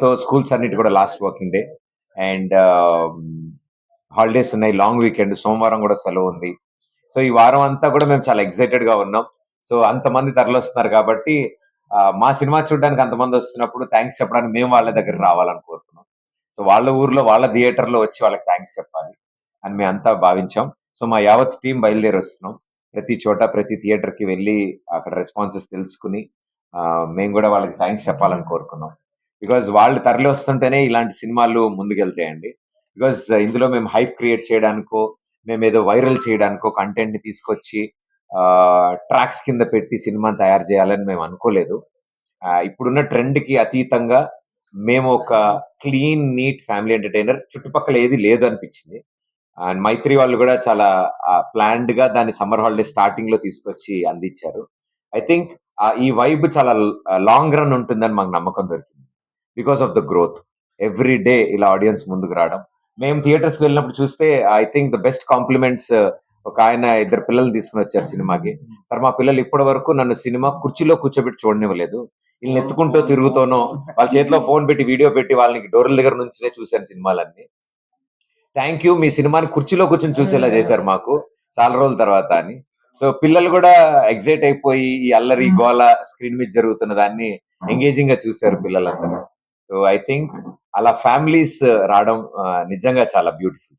తో స్కూల్స్ అన్నిటి కూడా last working day and holidays ఉన్నాయి లాంగ్ వీకెండ్ సోమవారం కూడా సెలవు ఉంది. సో ఈ వారం అంతా కూడా మేము చాలా ఎక్సైటెడ్గా ఉన్నాం. సో అంతమంది తరలిస్తున్నారు కాబట్టి మా సినిమా చూడడానికి అంతమంది వస్తున్నప్పుడు థ్యాంక్స్ చెప్పడానికి మేము వాళ్ళ దగ్గర రావాలని కోరుకున్నాం. సో వాళ్ళ ఊర్లో వాళ్ళ థియేటర్లో వచ్చి వాళ్ళకి థ్యాంక్స్ చెప్పాలి అని మేము అంతా భావించాం. సో మా యావత్ టీం బయలుదేరి వస్తున్నాం. ప్రతి చోట ప్రతి థియేటర్కి వెళ్ళి అక్కడ రెస్పాన్సెస్ తెలుసుకుని మేము కూడా వాళ్ళకి థ్యాంక్స్ చెప్పాలని కోరుకున్నాం. బికాజ్ వాళ్ళు తరలి వస్తుంటేనే ఇలాంటి సినిమాలు ముందుకెళ్తాయండి. బికాజ్ ఇందులో మేము హైప్ క్రియేట్ చేయడానికో మేము ఏదో వైరల్ చేయడానికో కంటెంట్ తీసుకొచ్చి ట్రాక్స్ కింద పెట్టి సినిమాని తయారు చేయాలని మేము అనుకోలేదు. ఇప్పుడున్న ట్రెండ్కి అతీతంగా మేము ఒక క్లీన్ నీట్ ఫ్యామిలీ ఎంటర్టైనర్ చుట్టుపక్కల ఏది లేదు అనిపించింది. అండ్ మైత్రి వాళ్ళు కూడా చాలా ప్లాన్డ్గా దాన్ని సమ్మర్ హాలిడే స్టార్టింగ్లో తీసుకొచ్చి అందించారు. ఐ థింక్ ఈ వైబ్ చాలా లాంగ్ రన్ ఉంటుందని మాకు నమ్మకం దొరికింది. Because of the growth every day ఇలా ఆడియన్స్ ముందుకు రావడం. మేము థియేటర్స్ వెళ్ళినప్పుడు చూస్తే I think the best compliments ఒక ఆయన ఇద్దరు పిల్లలు తీసుకుని వచ్చారు సినిమాకి. సార్ మా పిల్లలు ఇప్పటి వరకు నన్ను సినిమా కుర్చీలో కూర్చోబెట్టి చూడనివ్వలేదు. వీళ్ళని ఎత్తుకుంటూ తిరుగుతూనో వాళ్ళ చేతిలో ఫోన్ పెట్టి వీడియో పెట్టి వాళ్ళని డోర్ల దగ్గర నుంచినే చూశాను సినిమాలన్నీ. థ్యాంక్ యూ మీ సినిమాని కుర్చీలో కూర్చొని చూసేలా చేశారు మాకు చాలా రోజుల తర్వాత అని. సో పిల్లలు కూడా ఎగ్జైట్ అయిపోయి ఈ అల్లరి గోల స్క్రీన్ మీద జరుగుతున్న దాన్ని ఎంగేజింగ్గా చూశారు పిల్లలందరూ. సో ఐ థింక్ అలా ఫ్యామిలీస్ రావడం ఆ, నిజంగా చాలా బ్యూటిఫుల్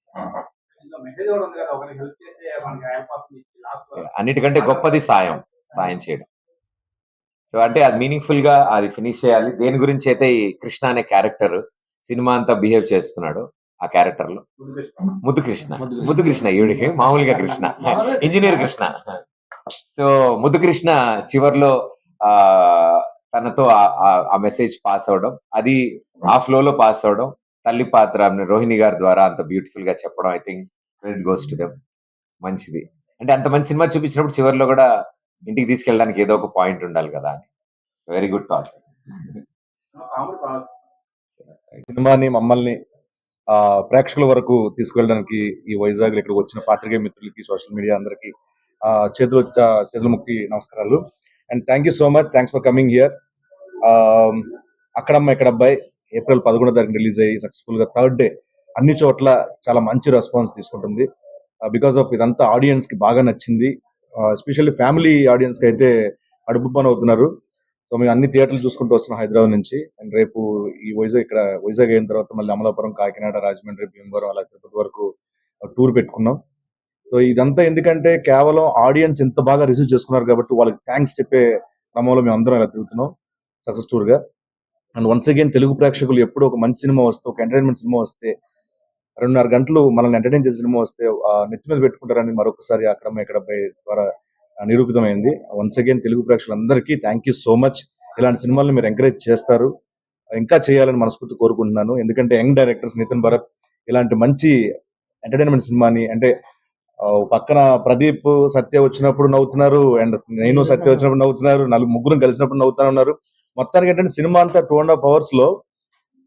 అన్నిటికంటే గొప్పది సాయం సాయం చేయడం. సో అంటే అది మీనింగ్ఫుల్గా అది ఫినిష్ చేయాలి. దేని గురించి అయితే ఈ కృష్ణ అనే క్యారెక్టర్ సినిమా అంతా బిహేవ్ చేస్తున్నాడు ఆ క్యారెక్టర్లో? ముద్దు కృష్ణ ముద్దు కృష్ణ ఈవిడికి మామూలుగా కృష్ణ. ఇంజనీర్ కృష్ణ. సో ముద్దు కృష్ణ చివర్లో ఆ తనతో ఆ- మెసేజ్ పాస్ అవడం అది ఆ ఫ్లో లో పాస్ అవడం తల్లి పాత్ర రోహిణి గారి ద్వారా అంత బ్యూటిఫుల్గా చెప్పడం I think credit goes to them మంచిది. అంటే అంత మంచి సినిమా చూపించినప్పుడు చివరిలో కూడా ఇంటికి తీసుకెళ్ళడానికి ఏదో ఒక పాయింట్ ఉండాలి కదా అని. వెరీ గుడ్ థాట్ సినిమాని మమ్మల్ని ఆ ప్రేక్షకుల వరకు తీసుకువెళ్ళడానికి ఈ వైజాగ్ ఇక్కడికి వచ్చిన పాత్రికేయ మిత్రులకి సోషల్ మీడియా అందరికి ఆ చేతులు చేతుల ముక్కి నమస్కారాలు. And thank you so much thanks for coming here అక్కడమ్మ ఇక్కడ అబ్బాయి ఏప్రిల్ పదకొండో తారీఖు రిలీజ్ అయ్యి సక్సెస్ఫుల్గా థర్డ్ డే అన్ని చోట్ల చాలా మంచి రెస్పాన్స్ తీసుకుంటుంది. Uh, బికాస్ ఆఫ్ ఇదంతా ఆడియన్స్కి బాగా నచ్చింది. ఎస్పెషల్లీ ఫ్యామిలీ ఆడియన్స్కి అయితే అడుపు పని అవుతున్నారు. సో మేము అన్ని థియేటర్లు చూసుకుంటూ వస్తున్నాం హైదరాబాద్ నుంచి. అండ్ రేపు ఈ వైజాగ్ ఇక్కడ వైజాగ్ అయిన తర్వాత మళ్ళీ అమలాపురం కాకినాడ రాజమండ్రి భీమవరం అలా తిరుపతి వరకు టూర్ పెట్టుకున్నాం. సో ఇదంతా ఎందుకంటే కేవలం ఆడియన్స్ ఇంత బాగా రిసీవ్ చేసుకున్నారు కాబట్టి వాళ్ళకి థ్యాంక్స్ చెప్పే క్రమంలో మేము అందరం ఇలా తిరుగుతున్నాం సక్సెస్ టూర్గా అండ్ వన్స్ అగైన్ తెలుగు ప్రేక్షకులు ఎప్పుడు ఒక మంచి సినిమా వస్తే ఒక ఎంటర్టైన్మెంట్ సినిమా వస్తే రెండున్నర గంటలు మనల్ని ఎంటర్టైన్ చేసే సినిమా వస్తే నెత్తి మీద పెట్టుకుంటారని మరొకసారి అక్కడ ఇక్కడ ద్వారా నిరూపితమైంది. వన్స్ అగైన్ తెలుగు ప్రేక్షకులందరికీ థ్యాంక్ యూ సో మచ్. ఇలాంటి సినిమాలను మీరు ఎంకరేజ్ చేస్తారు. ఇంకా చేయాలని మనస్ఫూర్తి కోరుకుంటున్నాను. ఎందుకంటే యంగ్ డైరెక్టర్స్ నితిన్ భరత్ ఇలాంటి మంచి ఎంటర్టైన్మెంట్ సినిమాని అంటే పక్కన ప్రదీప్ సత్య వచ్చినప్పుడు నవ్వుతున్నారు అండ్ నేను సత్య వచ్చినప్పుడు నవ్వుతున్నారు నలుగు ముగ్గురు కలిసినప్పుడు నవ్వుతా ఉన్నారు మొత్తానికి ఏంటంటే సినిమా అంతా టూ అండ్ హాఫ్ అవర్స్లో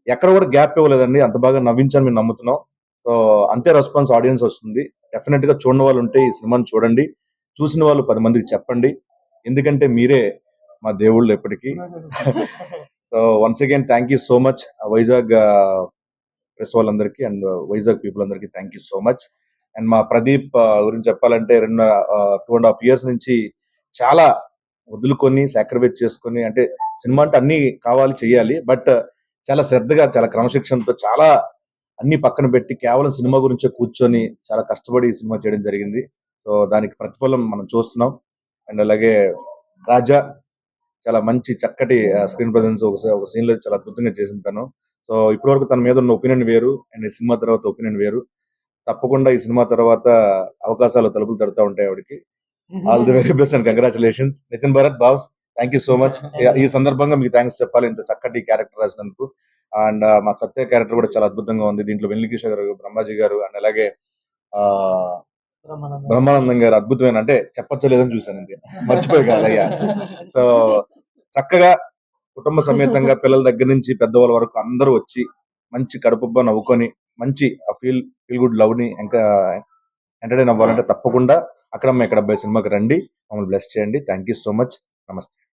ఎక్కడ కూడా గ్యాప్ ఇవ్వలేదండి. అంత బాగా నవ్వించని మేము నమ్ముతున్నాం సో అంతే రెస్పాన్స్ ఆడియన్స్ వస్తుంది. డెఫినెట్గా చూడని వాళ్ళు ఉంటే ఈ సినిమాని చూడండి. చూసిన వాళ్ళు పది మందికి చెప్పండి. ఎందుకంటే మీరే మా దేవుళ్ళు ఎప్పటికీ. So once again thank you so much Vizag press వాళ్ళందరికీ అండ్ వైజాగ్ పీపుల్ అందరికీ thank you so much and మా ప్రదీప్ గురించి చెప్పాలంటే రెండు టూ అండ్ హాఫ్ ఇయర్స్ నుంచి చాలా వదులుకొని సాక్రిఫైస్ చేసుకొని అంటే సినిమా అంటే అన్ని కావాలి చేయాలి బట్ చాలా శ్రద్ధగా చాలా క్రమశిక్షణతో చాలా అన్ని పక్కన పెట్టి కేవలం సినిమా గురించే కూర్చొని చాలా కష్టపడి ఈ సినిమా చేయడం జరిగింది. సో దానికి ప్రతిఫలం మనం చూస్తున్నాం. అండ్ అలాగే రాజా చాలా మంచి చక్కటి స్క్రీన్ ప్రజెన్స్ ఒక ఒక సీన్లో చాలా అద్భుతంగా చేసింది తను. సో ఇప్పటివరకు తన మీద ఉన్న ఒపీనియన్ వేరు అండ్ సినిమా తర్వాత ఒపీనియన్ వేరు. తప్పకుండా ఈ సినిమా తర్వాత అవకాశాలు తలుపులు తడుతూ ఉంటాయి ఆవిడకి. All the very best and congratulations. Nitin Bharat boss thank you so much ఈ సందర్భంగా మీకు థ్యాంక్స్ చెప్పాలి. ఇంత చక్కటి క్యారెక్టర్ రాసినందుకు. అండ్ మా సత్య క్యారెక్టర్ కూడా చాలా అద్భుతంగా ఉంది. దీంట్లో వెల్లి కిషోర్ గారు బ్రహ్మాజీ గారు అండ్ అలాగే బ్రహ్మానందం. గారు అద్భుతమైన అంటే చెప్పచ్చలేదని చూశాను అంతే. మర్చిపోయి కాదయ్యా. సో చక్కగా కుటుంబ సమేతంగా పిల్లల దగ్గర నుంచి పెద్దవాళ్ళ వరకు అందరూ వచ్చి మంచి కడుపుబ్బ నవ్వుకొని మంచి ఫీల్ ఫీల్ గుడ్ లవ్ని ఇంకా ఎంటర్టైన్ అవ్వాలంటే తప్పకుండా అక్కడ ఇక్కడ అబ్బాయి సినిమాకి రండి. మమ్మల్ని బ్లెస్ చేయండి. Thank you so much. నమస్తే.